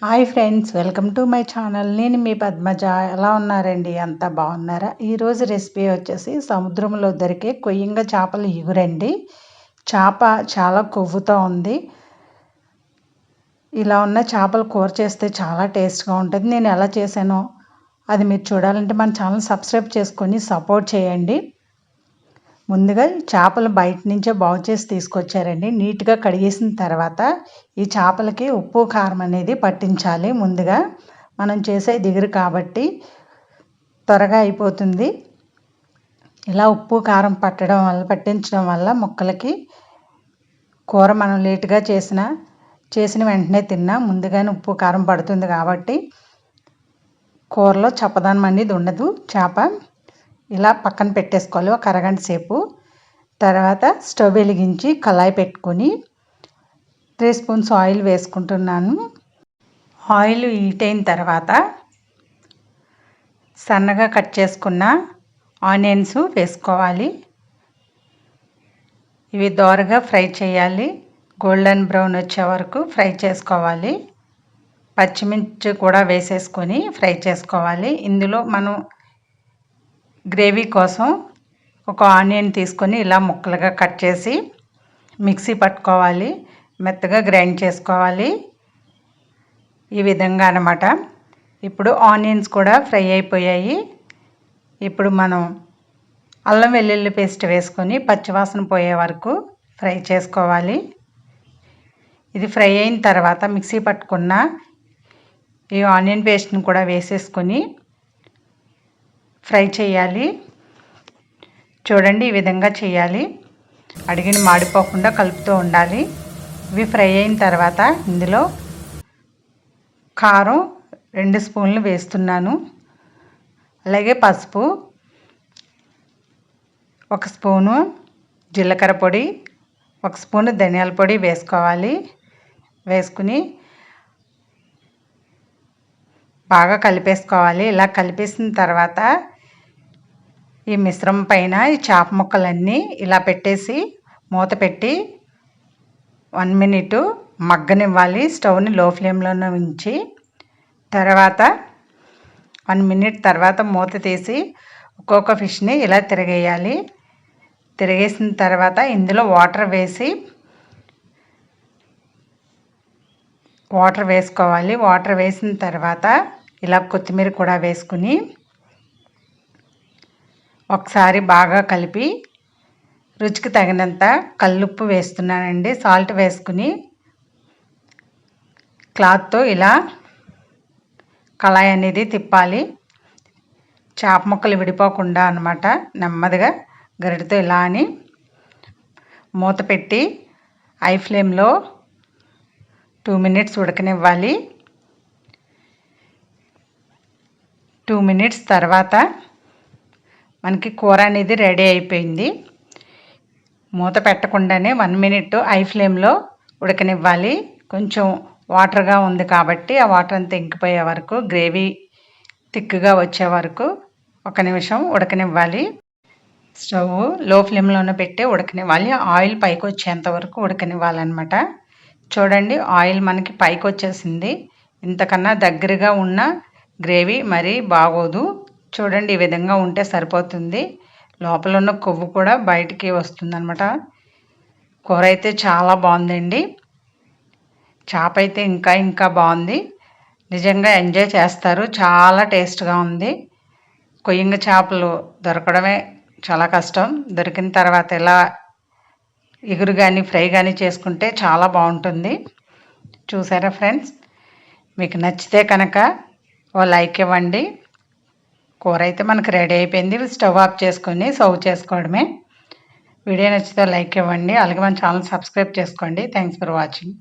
Hi friends welcome to my channel. నేను మీ పద్మజ. ఎలా ఉన్నారండి? అంతా బాగున్నారా? ఈరోజు రెసిపీ వచ్చేసి సముద్రంలో దొరికే కొయ్యంగ చేపలు ఇగురండి చేప చాలా కొవ్వుతో ఉంది. ఇలా ఉన్న చేపలు కూర చేస్తే చాలా టేస్ట్గా ఉంటుంది. నేను ఎలా చేశానో అది మీరు చూడాలంటే మన ఛానల్ సబ్స్క్రైబ్ చేసుకొని సపోర్ట్ చేయండి. ముందుగా చేపలు బయట నుంచే బాగు చేసి తీసుకొచ్చారండి. నీట్గా కడిగేసిన తర్వాత ఈ చేపలకి ఉప్పు కారం అనేది పట్టించాలి. ముందుగా మనం చేసే దిగురు కాబట్టి త్వరగా అయిపోతుంది. ఇలా ఉప్పు కారం పట్టడం వల్ల పట్టించడం వల్ల ముక్కలకి కూర మనం లేటుగా చేసిన చేసిన వెంటనే తిన్నా ముందుగానే ఉప్పు కారం పడుతుంది కాబట్టి కూరలో చప్పదనం అనేది ఉండదు. చేప ఇలా పక్కన పెట్టేసుకోవాలి. ఒక అరగంట సేపు. తర్వాత స్టవ్ వెలిగించి కళాయి పెట్టుకొని త్రీ స్పూన్స్ ఆయిల్ వేసుకుంటున్నాను. ఆయిల్ హీట్ అయిన తర్వాత సన్నగా కట్ చేసుకున్న ఆనియన్స్ వేసుకోవాలి. ఇవి దోరగా ఫ్రై చేయాలి. గోల్డెన్ బ్రౌన్ వచ్చే వరకు ఫ్రై చేసుకోవాలి. పచ్చిమిర్చి కూడా వేసేసుకొని ఫ్రై చేసుకోవాలి. ఇందులో మనం గ్రేవీ కోసం ఒక ఆనియన్ తీసుకొని ఇలా ముక్కలుగా కట్ చేసి మిక్సీ పట్టుకోవాలి. మెత్తగా గ్రైండ్ చేసుకోవాలి. ఈ విధంగా అనమాట ఇప్పుడు ఆనియన్స్ కూడా ఫ్రై అయిపోయాయి. ఇప్పుడు మనం అల్లం వెల్లుల్లి పేస్ట్ వేసుకొని పచ్చివాసన పోయే వరకు ఫ్రై చేసుకోవాలి. ఇది ఫ్రై అయిన తర్వాత మిక్సీ పట్టుకున్న ఈ ఆనియన్ పేస్ట్ని కూడా వేసేసుకొని ఫ్రై చేయాలి. చూడండి ఈ విధంగా చేయాలి. అడిగిన మాడిపోకుండా కలుపుతూ ఉండాలి. ఇవి ఫ్రై అయిన తర్వాత ఇందులో కారం రెండు స్పూన్లు వేస్తున్నాను. అలాగే పసుపు ఒక స్పూను జీలకర్ర పొడి ఒక స్పూను ధనియాల పొడి వేసుకోవాలి. వేసుకుని బాగా కలిపేసుకోవాలి. ఇలా కలిపేసిన తర్వాత ఈ మిశ్రమం పైన ఈ చేప ముక్కలన్నీ ఇలా పెట్టేసి మూత పెట్టి వన్ మినిట్ మగ్గనివ్వాలి. స్టవ్ని లో ఫ్లేమ్లోనే ఉంచి తర్వాత వన్ మినిట్ తర్వాత మూత తీసి ఒక్కొక్క ఫిష్ని ఇలా తిరగేయాలి. తిరిగేసిన తర్వాత ఇందులో వాటర్ వేసి వాటర్ వేసుకోవాలి. వాటర్ వేసిన తర్వాత ఇలా కొత్తిమీర కూడా వేసుకుని ఒకసారి బాగా కలిపి రుచికి తగినంత కల్లుప్పు వేస్తున్నానండి. సాల్ట్ వేసుకుని క్లాత్తో ఇలా కళాయి అనేది తిప్పాలి. చేప ముక్కలు విడిపోకుండా అనమాట నెమ్మదిగా గరిటతో ఇలా అని మూత పెట్టి ఐ ఫ్లేమ్లో టూ మినిట్స్ ఉడకనివ్వాలి. టూ మినిట్స్ తర్వాత మనకి కూర అనేది రెడీ అయిపోయింది. మూత పెట్టకుండానే వన్ మినిట్ ఐ ఫ్లేమ్లో ఉడకనివ్వాలి. కొంచెం వాటర్గా ఉంది కాబట్టి ఆ వాటర్ అంతా ఇంకిపోయే వరకు గ్రేవీ థిక్గా వచ్చే వరకు ఒక నిమిషం ఉడకనివ్వాలి. స్టవ్లో ఫ్లేమ్లోనే పెట్టి ఉడకనివ్వాలి. ఆయిల్ పైకి వచ్చేంత వరకు ఉడకనివ్వాలన్నమాట. చూడండి ఆయిల్ మనకి పైకి వచ్చేసింది. ఇంతకన్నా దగ్గరగా ఉన్న గ్రేవీ మరీ బాగోదు. చూడండి ఈ విధంగా ఉంటే సరిపోతుంది. లోపల ఉన్న కొవ్వు కూడా బయటికి వస్తుందన్నమాట. కూర అయితే చాలా బాగుందండి. చేప అయితే ఇంకా ఇంకా బాగుంది. నిజంగా ఎంజాయ్ చేస్తారు. చాలా టేస్ట్గా ఉంది. కొయ్యింగ చేపలు దొరకడమే చాలా కష్టం. దొరికిన తర్వాత ఇలా ఎగురు కానీ ఫ్రై కానీ చేసుకుంటే చాలా బాగుంటుంది. చూసారా ఫ్రెండ్స్? మీకు నచ్చితే కనుక ఓ లైక్ ఇవ్వండి. కూర అయితే మనకు రెడీ అయిపోయింది. స్టవ్ ఆఫ్ చేసుకొని సర్వ్ చేసుకోవడమే. వీడియో నచ్చితే లైక్ ఇవ్వండి. అలాగే మన ఛానల్ సబ్స్క్రైబ్ చేసుకోండి. Thanks for watching